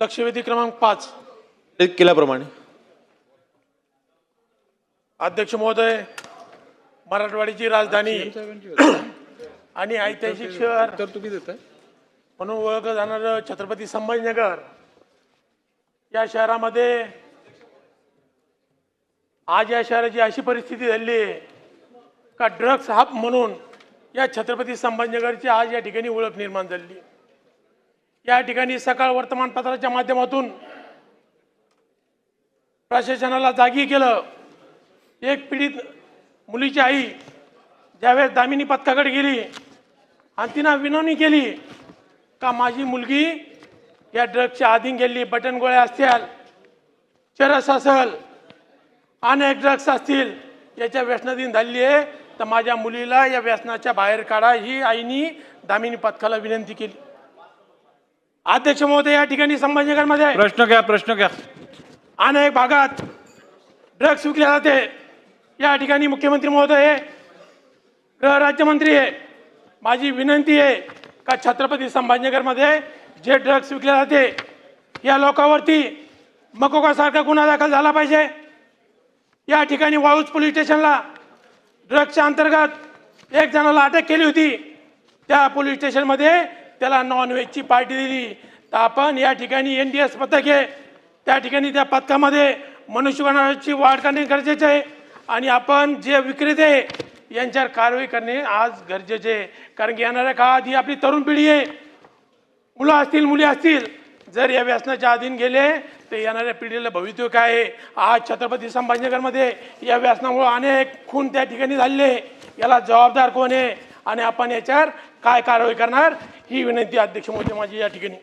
लक्षवेधी क्रमांक पाच. एक केल्याप्रमाणे. अध्यक्ष महोदय मराठवाडीची राजधानी आणि ऐतिहासिक शहर तर तुम्ही देताय. म्हणून ओळखलं जाणारं छत्रपती संभाजीनगर. या शहरामध्ये आज या शहराची अशी परिस्थिती झाली आहे का ड्रग्स हब म्हणून या छत्रपती संभाजीनगरची आज या ठिकाणी ओळख निर्माण झाली. या ठिकाणी सकाळ वर्तमानपत्राच्या माध्यमातून प्रशासनाला जागी केलं. एक पीडित मुलीची आई ज्यावेळेस दामिनी पथकाकडे गेली आणि तिनं विनवणी केली का माझी मुलगी या ड्रग्सच्या आधीन गेली बटन गोळ्या असतील चरस असल अनेक ड्रग्स असतील याच्या व्यसनाधीन झाली आहे तर माझ्या मुलीला या व्यसनाच्या बाहेर काढा ही आईनी दामिनी पथकाला विनंती केली. अध्यक्ष महोदय या ठिकाणी संभाजीनगरमध्ये प्रश्न घ्या प्रश्न घ्या. अनेक भागात ड्रग्स विकले जाते. या ठिकाणी मुख्यमंत्री महोदय गृह राज्यमंत्री आहे. माझी विनंती आहे का छत्रपती संभाजीनगरमध्ये जे ड्रग्स विकले जाते या लोकांवरती मकोकासारखा गुन्हा दाखल झाला पाहिजे. या ठिकाणी वाळूज पोलीस स्टेशनला ड्रग्सच्या अंतर्गत एक जणाला अटक केली होती. त्या पोलीस स्टेशनमध्ये त्याला नॉनव्हेजची पार्टी दिली. तर आपण या ठिकाणी एन डी एस पथक आहे. त्या ठिकाणी त्या पथकामध्ये मनुष्यबळाची वाढ करणे गरजेचे आहे. आणि आपण जे विक्रेते आहे, यांच्यावर कारवाई करणे आज गरजेचे आहे. कारण की येणाऱ्या काळात ही आपली तरुण पिढी आहे. मुलं असतील मुली असतील जर या व्यसनाच्या अधीन गेले तर येणाऱ्या पिढीला भवितव्य काय आहे? आज छत्रपती संभाजीनगरमध्ये या व्यसनामुळे अनेक खून त्या ठिकाणी झालेले याला जबाबदार कोण आहे? आणि आपण याच्यावर काय कारवाई करणार ही विनंती अध्यक्ष मोदी माझी या ठिकाणी.